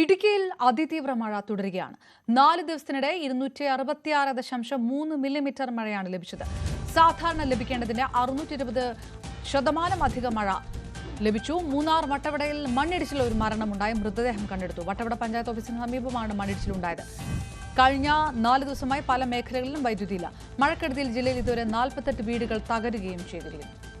ഇടുക്കിയിൽ അതിതീവ്ര മഴ തുടരുകയാണ്. നാല് ദിവസത്തിനിടെ ഇരുന്നൂറ്റി അറുപത്തിയാറ് ദശാംശം മൂന്ന് മില്ലിമീറ്റർ മഴയാണ് ലഭിച്ചത്. സാധാരണ ലഭിക്കേണ്ടതിന്റെ അറുന്നൂറ്റി ഇരുപത് ശതമാനം അധികം മഴ ലഭിച്ചു. മൂന്നാർ വട്ടവടയിൽ മണ്ണിടിച്ചിൽ ഒരു മരണമുണ്ടായി. മൃതദേഹം കണ്ടെടുത്തു. വട്ടവട പഞ്ചായത്ത് ഓഫീസിന് സമീപമാണ് മണ്ണിടിച്ചിലുണ്ടായത്. കഴിഞ്ഞ നാല് ദിവസമായി പല മേഖലകളിലും വൈദ്യുതിയില്ല. മഴക്കെടുതിയിൽ ജില്ലയിൽ ഇതുവരെ നാൽപ്പത്തെട്ട് വീടുകൾ തകരുകയും ചെയ്തിരിക്കുന്നു.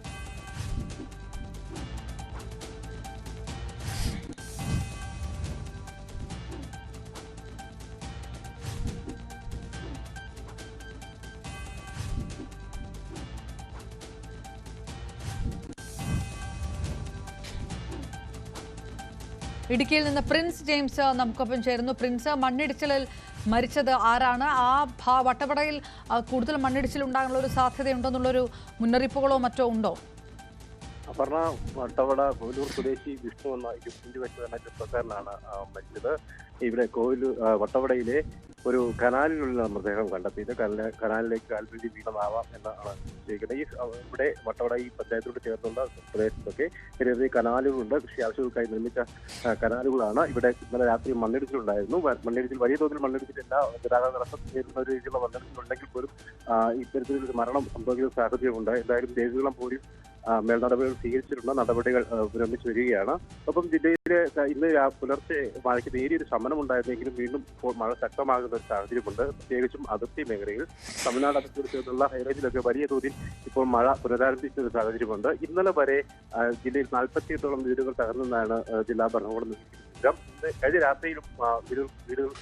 ഇടുക്കിയിൽ നിന്ന് പ്രിൻസ് ജെയിംസ് നമുക്കൊപ്പം ചേരുന്നു. പ്രിൻസ് മണ്ണിടിച്ചിലിൽ മരിച്ചത് ആരാണ്? ആ വട്ടവടയിൽ കൂടുതൽ മണ്ണിടിച്ചിൽ ഉണ്ടാകാനുള്ള ഒരു സാധ്യതയുണ്ടെന്നുള്ളൊരു മുന്നറിയിപ്പുകളോ മറ്റോ ഉണ്ടോ? അപർണ വട്ടവട കോലൂർ സ്വദേശി വിഷ്ണു എന്ന ഇരുപത്തഞ്ച് വയസ്സുകാരനായ ചെറുപ്പക്കാരനാണ് മരിച്ചത്. ഇവിടെ കോവിലു വട്ടവടയിലെ ഒരു കനാലിലുള്ള മൃതദേഹം കണ്ടെത്തിയത് കനല കനാലിലേക്ക് കാൽവഴി വീണതാവാം എന്നാണ് നിശ്ചയിക്കുന്നത് ഈ ഇവിടെ വട്ടവട ഈ പഞ്ചായത്തോട് ചേർന്നുള്ള പ്രദേശത്തൊക്കെ നിരവധി കനാലുകളുണ്ട്. കൃഷി ആവശ്യങ്ങൾക്കായി നിർമ്മിച്ച കനാലുകളാണ്. ഇവിടെ ഇന്നലെ രാത്രി മണ്ണിടിച്ചിലുണ്ടായിരുന്നു. മണ്ണിടിച്ചിൽ വലിയ തോതിൽ മണ്ണിടിച്ചിലില്ല ഗതാഗത തടസ്സം നേരിടുന്ന ഒരു രീതിയിലുള്ള മണ്ണിടിച്ചിലുണ്ടെങ്കിൽ പോലും ഇത്തരത്തിലൊരു മരണം സംഭവിക്കുന്ന സാഹചര്യമുണ്ട്. എന്തായാലും ദേവികുളം പോലീസ് മേൽനടപടികൾ സ്വീകരിച്ചിട്ടുണ്ട് നടപടികൾ പുരോഗമിച്ചു വരികയാണ്. ഒപ്പം ജില്ലയിലെ ഇന്ന് പുലർച്ചെ മഴയ്ക്ക് നേരിയൊരു ശമനം ഉണ്ടായിരുന്നെങ്കിലും വീണ്ടും ഇപ്പോൾ മഴ ശക്തമാകുന്ന ഒരു സാഹചര്യമുണ്ട്. പ്രത്യേകിച്ചും അതിർത്തി മേഖലയിൽ തമിഴ്നാട് അതിർത്തിയോട് ചേർന്നുള്ള ഹൈറേഞ്ചിലൊക്കെ വലിയ തോതിൽ ഇപ്പോൾ മഴ പുനരാരംഭിച്ച ഒരു സാഹചര്യമുണ്ട്. ഇന്നലെ വരെ ജില്ലയിൽ നാൽപ്പത്തിയെട്ടോളം വീടുകൾ തകർന്നെന്നാണ് ജില്ലാ ഭരണകൂടം ഇന്ന് കഴിഞ്ഞ രാത്രിയിലും വീടുകൾ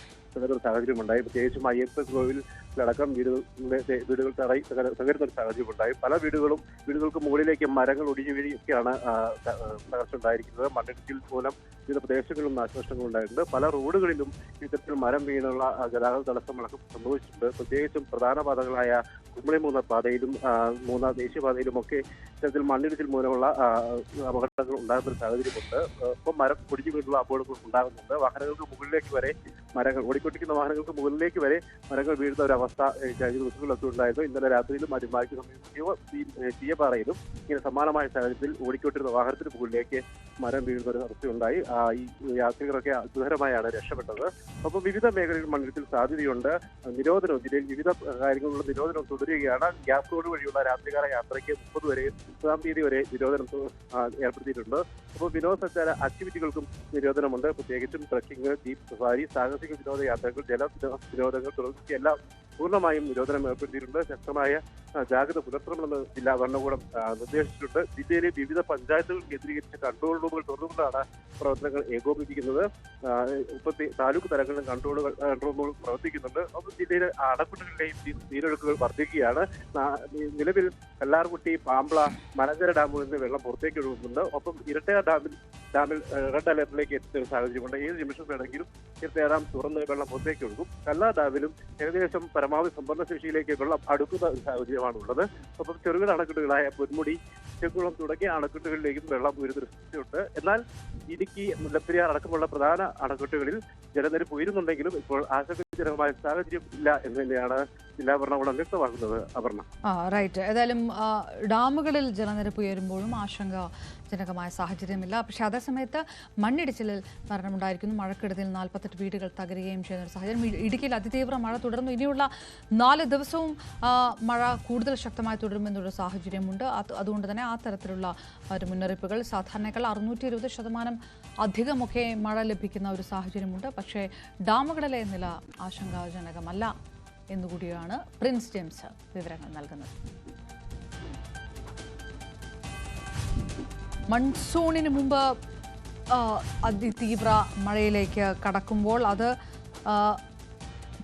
ഒരു സാഹചര്യമുണ്ടായി. പ്രത്യേകിച്ചും അയ്യപ്പ കോവിലടക്കം വീടുകളുടെ വീടുകൾ തറയി തകര- തകരുന്ന ഒരു സാഹചര്യമുണ്ടായി. പല വീടുകളും വീടുകൾക്ക് മുകളിലേക്ക് മരങ്ങൾ ഒടിഞ്ഞു ആ, തകർച്ച ഉണ്ടായിരിക്കുന്നത് മണ്ണിടിച്ചിൽ മൂലം വിവിധ പ്രദേശങ്ങളിലും നാശനഷ്ടങ്ങൾ ഉണ്ടായിട്ടുണ്ട് പല റോഡുകളിലും ഇത്തരത്തിൽ മരം വീണുള്ള ഗതാഗത തടസ്സങ്ങളൊക്കെ സംഭവിച്ചിട്ടുണ്ട്. പ്രത്യേകിച്ചും പ്രധാന പാതകളായ കുമ്മളി മൂന്നാർ പാതയിലും മൂന്നാർ ദേശീയപാതയിലും ഒക്കെ ഇത്തരത്തിൽ മണ്ണിടിച്ചിൽ മൂലമുള്ള അപകടങ്ങൾ ഉണ്ടാകുന്ന ഒരു സാഹചര്യമുണ്ട്. ഇപ്പം മരം ഒടിഞ്ഞു വീണുള്ള അപകടങ്ങൾ ഉണ്ടാകുന്നുണ്ട്. വാഹനങ്ങൾക്ക് മുകളിലേക്ക് വരെ മരങ്ങൾ ഓടിക്കൊണ്ടിരിക്കുന്ന വാഹനങ്ങൾക്ക് മുകളിലേക്ക് വരെ മരങ്ങൾ വീഴുന്ന ഒരു അവസ്ഥ കഴിഞ്ഞ ദിവസങ്ങളിലൊക്കെ ഉണ്ടായിരുന്നു. ഇന്നലെ രാത്രിയിലും അടിമാലിക്ക് സമീപം ചീയപ്പാറയിലും ഇങ്ങനെ സമാനമായ സാഹചര്യത്തിൽ ഓടിക്കൊണ്ടിരുന്ന വാഹനത്തിന് മുകളിലേക്ക് മരം വീഴുന്ന ഒരു അവസ്ഥയുണ്ടായി. ഈ യാത്രികരൊക്കെ അത്ഭുതകരമായാണ് രക്ഷപ്പെട്ടത്. അപ്പോൾ വിവിധ മേഖലകളിൽ മണ്ണിടിച്ചിൽ സാധ്യതയുണ്ട്. നിരോധനവും ജില്ലയിൽ വിവിധ കാര്യങ്ങളുള്ള നിരോധനം തുടരുകയാണ്. ഗ്യാസ് റോഡ് വഴിയുള്ള രാത്രികാല യാത്രയ്ക്ക് മുപ്പത് വരെ മുപ്പതാം തീയതി വരെ നിരോധനം ഏർപ്പെടുത്തിയിട്ടുണ്ട്. അപ്പോൾ വിനോദസഞ്ചാര ആക്ടിവിറ്റികൾക്കും നിരോധനമുണ്ട്. പ്രത്യേകിച്ചും ട്രക്കിംഗ് ജീപ്പ് സഫാരി സാഹസിക വിനോദയാത്രകൾ ജല വിനോ- വിനോദങ്ങൾ തുടർന്ന് എല്ലാം പൂർണമായും നിരോധനം ഏർപ്പെടുത്തിയിട്ടുണ്ട്. ശക്തമായ ജാഗ്രത പുലർത്തണമെന്ന് ജില്ലാ ഭരണകൂടം നിർദ്ദേശിച്ചിട്ടുണ്ട്. ജില്ലയിലെ വിവിധ പഞ്ചായത്തുകൾ കേന്ദ്രീകരിച്ച കൺട്രോൾ റൂമുകൾ തുറന്നുകൊണ്ടാണ് പ്രവർത്തനങ്ങൾ ഏകോപിപ്പിക്കുന്നത്. മുപ്പത്തി താലൂക്ക് തലങ്ങളിലും കൺട്രോളുകൾ കൺട്രോൾ റൂമുകൾ പ്രവർത്തിക്കുന്നുണ്ട്. ഒപ്പം ജില്ലയിലെ അണക്കെട്ടുകളിലെയും നീ- നീരൊഴുക്കുകൾ വർദ്ധിക്കുകയാണ്. നിലവിൽ കല്ലാർകുട്ടി പാമ്പ്ള മലങ്കര ഡാമുകളിൽ നിന്ന് വെള്ളം പുറത്തേക്ക് ഒഴുകുന്നുണ്ട്. ഒപ്പം ഇരട്ടയാർ ഡാമിൽ ഡാമിൽ റെഡ് അലർട്ടിലേക്ക് എത്തുന്ന ഒരു സാഹചര്യമുണ്ട് ഏത് നിമിഷം വേണമെങ്കിലും ഇരട്ടയാർ ഡാം തുറന്ന് വെള്ളം പുറത്തേക്ക് ഒഴുകും. കല്ലാ ഡാമിലും ഏകദേശം പരമാവധി സംഭരണശേഷിയിലേക്ക് വെള്ളം അടുക്കുന്ന ഒരു സാഹചര്യമാണ് ഉള്ളത് ഒപ്പം ചെറുകിട അണക്കെട്ടുകളായ പൊന്മുടി ചെക്കുളം തുടങ്ങിയ അണക്കെട്ടുകളിലേക്കും വെള്ളം ഉയരുന്ന സ്ഥിതിയുണ്ട് എന്നാൽ ഇടുക്കി മുല്ലപ്പെരിയാർ അടക്കമുള്ള പ്രധാന അണക്കെട്ടുകളിൽ ജലനിരപ്പ് ഉയരുന്നുണ്ടെങ്കിലും ഇപ്പോൾ ആശങ്കജനകമായ സാഹചര്യം ഇല്ല എന്ന് തന്നെയാണ് ജില്ലാ ഭരണകൂടം വ്യക്തമാക്കുന്നത് അപർണ. റൈറ്റ് ഏതായാലും ഡാമുകളിൽ ജലനിരപ്പ് ഉയരുമ്പോഴും ആശങ്കാജനകമായ സാഹചര്യമില്ല. പക്ഷേ അതേസമയത്ത് മണ്ണിടിച്ചിലിൽ മരണമുണ്ടായിരിക്കുന്നു. മഴക്കെടുതിയിൽ നാൽപ്പത്തെട്ട് വീടുകൾ തകരുകയും ചെയ്യുന്ന ഒരു സാഹചര്യം. ഇടുക്കിയിൽ അതിതീവ്ര മഴ തുടർന്നു. ഇനിയുള്ള നാല് ദിവസവും മഴ കൂടുതൽ ശക്തമായി തുടരുമെന്നൊരു സാഹചര്യമുണ്ട്. അത് അതുകൊണ്ട് തന്നെ ആ തരത്തിലുള്ള ഒരു മുന്നറിയിപ്പുകൾ സാധാരണക്കാൾ അറുന്നൂറ്റി ഇരുപത് ശതമാനം അധികമൊക്കെ മഴ ലഭിക്കുന്ന ഒരു സാഹചര്യമുണ്ട്. പക്ഷേ ഡാമുകളിലെ നില ആശങ്കാജനകമല്ല എന്നുകൂടിയാണ് പ്രിൻസ് ജെയിംസ് വിവരങ്ങൾ നൽകുന്നത്. മൺസൂണിന് മുമ്പ് അതിതീവ്ര മഴയിലേക്ക് കടക്കുമ്പോൾ അത്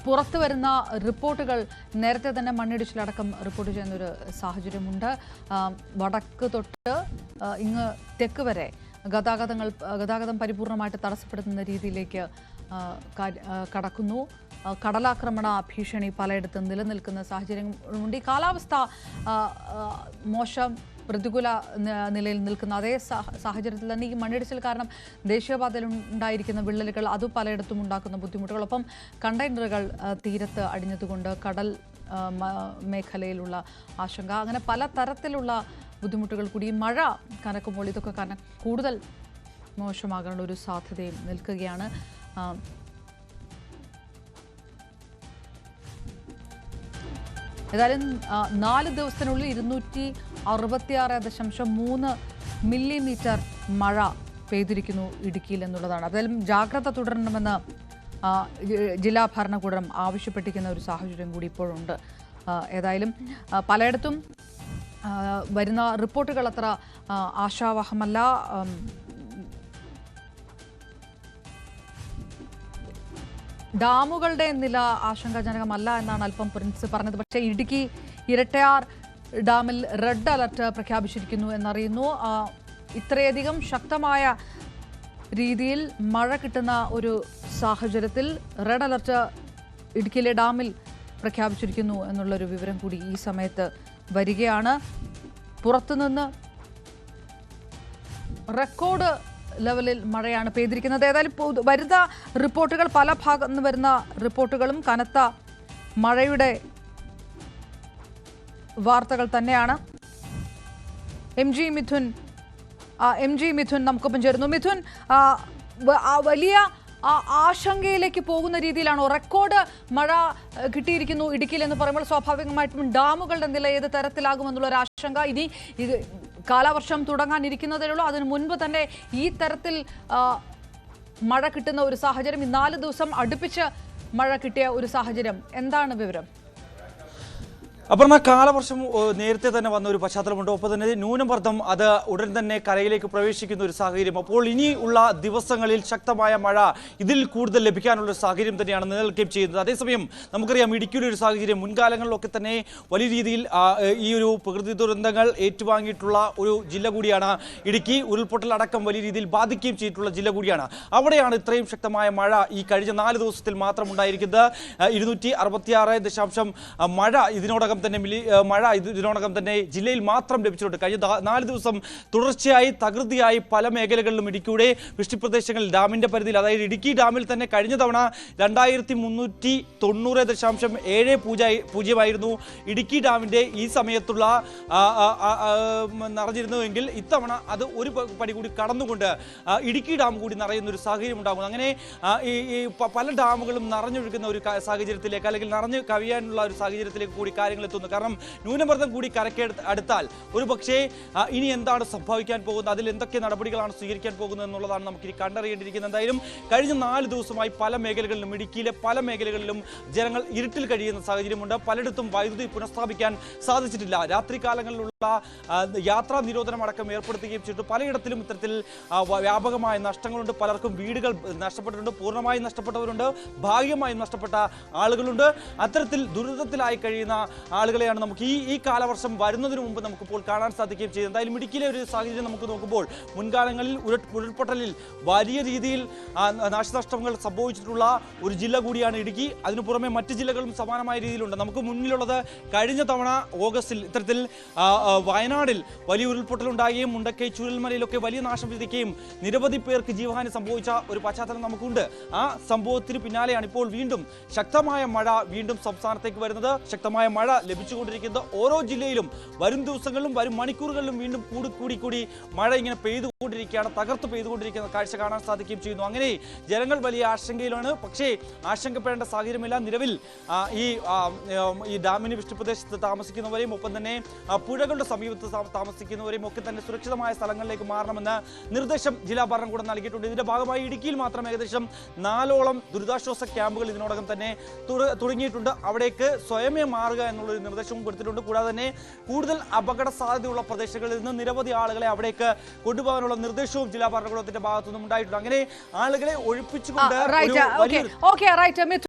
പുറത്തു വരുന്ന റിപ്പോർട്ടുകൾ നേരത്തെ തന്നെ മണ്ണിടിച്ചിലടക്കം റിപ്പോർട്ട് ചെയ്യുന്നൊരു സാഹചര്യമുണ്ട്. വടക്ക് തൊട്ട് ഇങ്ങ് തെക്ക് വരെ ഗതാഗതങ്ങൾ ഗതാഗതം പരിപൂർണമായിട്ട് തടസ്സപ്പെടുത്തുന്ന രീതിയിലേക്ക് കടക്കുന്നു. കടലാക്രമണ ഭീഷണി പലയിടത്തും നിലനിൽക്കുന്ന സാഹചര്യമുണ്ട് ഈ കാലാവസ്ഥ മോശം പ്രതികൂല നിലയിൽ നിൽക്കുന്ന അതേ സാഹ- സാഹചര്യത്തിൽ തന്നെ ഈ മണ്ണിടിച്ചിൽ കാരണം ദേശീയപാതയിൽ ഉണ്ടായിരിക്കുന്ന വിള്ളലുകൾ അത് പലയിടത്തും ഉണ്ടാക്കുന്ന ബുദ്ധിമുട്ടുകൾ. ഒപ്പം കണ്ടെയ്നറുകൾ തീരത്ത് അടിഞ്ഞതുകൊണ്ട് കടൽ മേഖലയിലുള്ള ആശങ്ക. അങ്ങനെ പല തരത്തിലുള്ള ബുദ്ധിമുട്ടുകൾ കൂടി മഴ കനക്കുമ്പോൾ ഇതൊക്കെ കാരണം കൂടുതൽ മോശമാകാനുള്ള ഒരു സാധ്യതയും നിൽക്കുകയാണ്. ഏതായാലും നാല് ദിവസത്തിനുള്ളിൽ ഇരുന്നൂറ്റി അറുപത്തിയാറ് ദശാംശം മൂന്ന് മില്ലിമീറ്റർ മഴ പെയ്തിരിക്കുന്നു ഇടുക്കിയിൽ എന്നുള്ളതാണ്. അതായാലും ജാഗ്രത തുടരണമെന്ന് ജില്ലാ ഭരണകൂടം ആവശ്യപ്പെട്ടിരിക്കുന്ന ഒരു സാഹചര്യം കൂടി ഇപ്പോഴുണ്ട്. ഏതായാലും പലയിടത്തും വരുന്ന റിപ്പോർട്ടുകൾ അത്ര ആശാവഹമല്ല. ഡാമുകളുടെ നില ആശങ്കാജനകമല്ല എന്നാണ് അല്പം പ്രിൻസ് പറഞ്ഞത്. പക്ഷേ ഇടുക്കി ഇരട്ടയാർ ഡാമിൽ റെഡ് അലർട്ട് പ്രഖ്യാപിച്ചിരിക്കുന്നു എന്നറിയുന്നു. ഇത്രയധികം ശക്തമായ രീതിയിൽ മഴ കിട്ടുന്ന ഒരു സാഹചര്യത്തിൽ റെഡ് അലർട്ട് ഇടുക്കിയിലെ ഡാമിൽ പ്രഖ്യാപിച്ചിരിക്കുന്നു എന്നുള്ളൊരു വിവരം കൂടി ഈ സമയത്ത് വരികയാണ്. പുറത്തുനിന്ന് റെക്കോർഡ് ലെവലിൽ മഴയാണ് പെയ്തിരിക്കുന്നത്. ഏതായാലും വരുന്ന റിപ്പോർട്ടുകൾ പല ഭാഗത്തു നിന്ന് വരുന്ന റിപ്പോർട്ടുകളും കനത്ത മഴയുടെ വാർത്തകൾ തന്നെയാണ്. M G Mithun M G Mithun നമുക്കൊപ്പം ചേരുന്നു. മിഥുൻ വലിയ ആ ആശങ്കയിലേക്ക് പോകുന്ന രീതിയിലാണ്. റെക്കോർഡ് മഴ കിട്ടിയിരിക്കുന്നു ഇടുക്കിയിൽ എന്ന് പറയുമ്പോൾ സ്വാഭാവികമായിട്ടും ഡാമുകളുടെ നില ഏത് തരത്തിലാകുമെന്നുള്ള ഒരു ആശങ്ക. ഇനി കാലവർഷം തുടങ്ങാനിരിക്കുന്നതേ ഉള്ളൂ അതിനു മുൻപ് തന്നെ ഈ തരത്തിൽ മഴ കിട്ടുന്ന ഒരു സാഹചര്യം ഈ നാല് ദിവസം അടുപ്പിച്ച് മഴ കിട്ടിയ ഒരു സാഹചര്യം. എന്താണ് വിവരം? അപർണ കാലവർഷം നേരത്തെ തന്നെ വന്ന ഒരു പശ്ചാത്തലമുണ്ട്. ഒപ്പം തന്നെ ന്യൂനമർദ്ദം അത് ഉടൻ തന്നെ കരയിലേക്ക് പ്രവേശിക്കുന്ന ഒരു സാഹചര്യം. അപ്പോൾ ഇനിയുള്ള ദിവസങ്ങളിൽ ശക്തമായ മഴ ഇതിൽ കൂടുതൽ ലഭിക്കാനുള്ള ഒരു സാഹചര്യം തന്നെയാണ് നിലനിൽക്കുകയും ചെയ്യുന്നത്. അതേസമയം നമുക്കറിയാം ഇടുക്കിയിലെ ഒരു സാഹചര്യം മുൻകാലങ്ങളിലൊക്കെ തന്നെ വലിയ രീതിയിൽ ഈ ഒരു പ്രകൃതി ദുരന്തങ്ങൾ ഏറ്റുവാങ്ങിയിട്ടുള്ള ഒരു ജില്ല കൂടിയാണ് ഇടുക്കി. ഉരുൾപൊട്ടൽ അടക്കം വലിയ രീതിയിൽ ബാധിക്കുകയും ചെയ്തിട്ടുള്ള ജില്ല കൂടിയാണ്. അവിടെയാണ് ഇത്രയും ശക്തമായ മഴ ഈ കഴിഞ്ഞ നാല് ദിവസത്തിൽ മാത്രം ഉണ്ടായിരിക്കുന്നത്. ഇരുന്നൂറ്റി മഴ ഇതിനോടകം തന്നെ മിലി മഴ ഇത് ഇതിനോടകം തന്നെ ജില്ലയിൽ മാത്രം ലഭിച്ചിട്ടുണ്ട്. കഴിഞ്ഞ നാല് ദിവസം തുടർച്ചയായി തകൃതിയായി പല മേഖലകളിലും ഇടുക്കിയുടെ വൃഷ്ടിപ്രദേശങ്ങളിൽ ഡാമിന്റെ പരിധിയിൽ. അതായത് ഇടുക്കി ഡാമിൽ തന്നെ കഴിഞ്ഞ തവണ രണ്ടായിരത്തി മുന്നൂറ്റി തൊണ്ണൂറ് ദശാംശം ഏഴ് പൂജ പൂജ്യമായിരുന്നു ഇടുക്കി ഡാമിന്റെ ഈ സമയത്തുള്ള നിറഞ്ഞിരുന്നുവെങ്കിൽ ഇത്തവണ അത് ഒരു പടി കൂടി കടന്നുകൊണ്ട് ഇടുക്കി ഡാം കൂടി നിറയുന്ന ഒരു സാഹചര്യം ഉണ്ടാകുന്നു അങ്ങനെ ഈ പല ഡാമുകളും നിറഞ്ഞൊഴുകുന്ന ഒരു സാഹചര്യത്തിലേക്ക് അല്ലെങ്കിൽ നിറഞ്ഞു കവിയാനുള്ള ഒരു സാഹചര്യത്തിലേക്ക് കൂടി കാര്യങ്ങൾ എത്തുന്നു കാരണം ന്യൂനമർദ്ദം കൂടി കരയ്ക്ക് അടുത്താൽ ഒരു പക്ഷേ ഇനി എന്താണ് സംഭവിക്കാൻ പോകുന്നത്? അതിൽ എന്തൊക്കെ നടപടികളാണ് സ്വീകരിക്കാൻ പോകുന്നത് എന്നുള്ളതാണ് നമുക്കിനി കണ്ടറിയേണ്ടിയിരിക്കുന്നത്. എന്തായാലും കഴിഞ്ഞ നാല് ദിവസമായി പല മേഖലകളിലും ഇടുക്കിയിലെ പല മേഖലകളിലും ജനങ്ങൾ ഇരുട്ടിൽ കഴിയുന്ന സാഹചര്യമുണ്ട്. പലയിടത്തും വൈദ്യുതി പുനഃസ്ഥാപിക്കാൻ സാധിച്ചിട്ടില്ല. രാത്രി കാലങ്ങളിലുള്ള യാത്രാ നിരോധനം അടക്കം ഏർപ്പെടുത്തുകയും ചെയ്തിട്ട് പലയിടത്തിലും ഇത്തരത്തിൽ വ്യാപകമായ നഷ്ടങ്ങളുണ്ട്. പലർക്കും വീടുകൾ നഷ്ടപ്പെട്ടിട്ടുണ്ട്. പൂർണമായും നഷ്ടപ്പെട്ടവരുണ്ട്. ഭാഗികമായും നഷ്ടപ്പെട്ട ആളുകളുണ്ട്. അത്തരത്തിൽ ദുരിതത്തിലായി കഴിയുന്ന ആളുകളെയാണ് നമുക്ക് ഈ ഈ കാലവർഷം വരുന്നതിന് മുമ്പ് നമുക്കിപ്പോൾ കാണാൻ സാധിക്കുകയും ചെയ്തു എന്തായാലും ഇടുക്കിയിലെ ഒരു സാഹചര്യം നമുക്ക് നോക്കുമ്പോൾ മുൻകാലങ്ങളിൽ ഉരുൾ ഉരുൾപൊട്ടലിൽ വലിയ രീതിയിൽ നാശനഷ്ടങ്ങൾ സംഭവിച്ചിട്ടുള്ള ഒരു ജില്ല കൂടിയാണ് ഇടുക്കി. അതിനു പുറമെ മറ്റ് ജില്ലകളും സമാനമായ രീതിയിലുണ്ട്. നമുക്ക് മുന്നിലുള്ളത് കഴിഞ്ഞ തവണ ഓഗസ്റ്റിൽ ഇത്തരത്തിൽ വയനാടിൽ വലിയ ഉരുൾപൊട്ടലുണ്ടാകുകയും മുണ്ടക്കൈ ചുഴൽമലയിലൊക്കെ വലിയ നാശം വിധിക്കുകയും നിരവധി പേർക്ക് ജീവഹാനി സംഭവിച്ച ഒരു പശ്ചാത്തലം നമുക്കുണ്ട്. ആ സംഭവത്തിന് പിന്നാലെയാണ് ഇപ്പോൾ വീണ്ടും ശക്തമായ മഴ വീണ്ടും സംസ്ഥാനത്തേക്ക് വരുന്നത്. ശക്തമായ മഴ ലഭിച്ചുകൊണ്ടിരിക്കുന്നത്. ഓരോ ജില്ലയിലും വരും ദിവസങ്ങളിലും വരും മണിക്കൂറുകളിലും വീണ്ടും കൂടി കൂടി കൂടി മഴ ഇങ്ങനെ പെയ്തുകൊണ്ടിരിക്കുകയാണ് തകർത്ത് പെയ്തുകൊണ്ടിരിക്കുന്ന കാഴ്ച കാണാൻ സാധിക്കുകയും ചെയ്യുന്നു. അങ്ങനെ ജനങ്ങൾ വലിയ ആശങ്കയിലാണ്. പക്ഷേ ആശങ്കപ്പെടേണ്ട സാഹചര്യമില്ല. നിലവിൽ ഈ ഈ ഡാമിന് വിഷ്ണുപ്രദേശത്ത് താമസിക്കുന്നവരെയും ഒപ്പം തന്നെ പുഴകളുടെ സമീപത്ത് താമസിക്കുന്നവരെയും ഒക്കെ തന്നെ സുരക്ഷിതമായ സ്ഥലങ്ങളിലേക്ക് മാറണമെന്ന് നിർദ്ദേശം ജില്ലാ ഭരണകൂടം നൽകിയിട്ടുണ്ട്. ഇതിന്റെ ഭാഗമായി ഇടുക്കിയിൽ മാത്രം ഏകദേശം നാലോളം ദുരിതാശ്വാസ ക്യാമ്പുകൾ ഇതിനോടകം തന്നെ തുടങ്ങിയിട്ടുണ്ട്. അവിടേക്ക് സ്വയമേ മാറുക എന്നുള്ളൊരു നിർദ്ദേശവും കൊടുത്തിട്ടുണ്ട്. കൂടാതെ തന്നെ കൂടുതൽ അപകട സാധ്യതയുള്ള പ്രദേശങ്ങളിൽ നിന്ന് നിരവധി ആളുകളെ അവിടേക്ക് കൊണ്ടുപോകാനുള്ള നിർദ്ദേശവും ജില്ലാ ഭരണകൂടത്തിന്റെ ഭാഗത്തുനിന്നും ഉണ്ടായിട്ടുണ്ട്. അങ്ങനെ ആളുകളെ ഒഴിപ്പിച്ചുകൊണ്ട്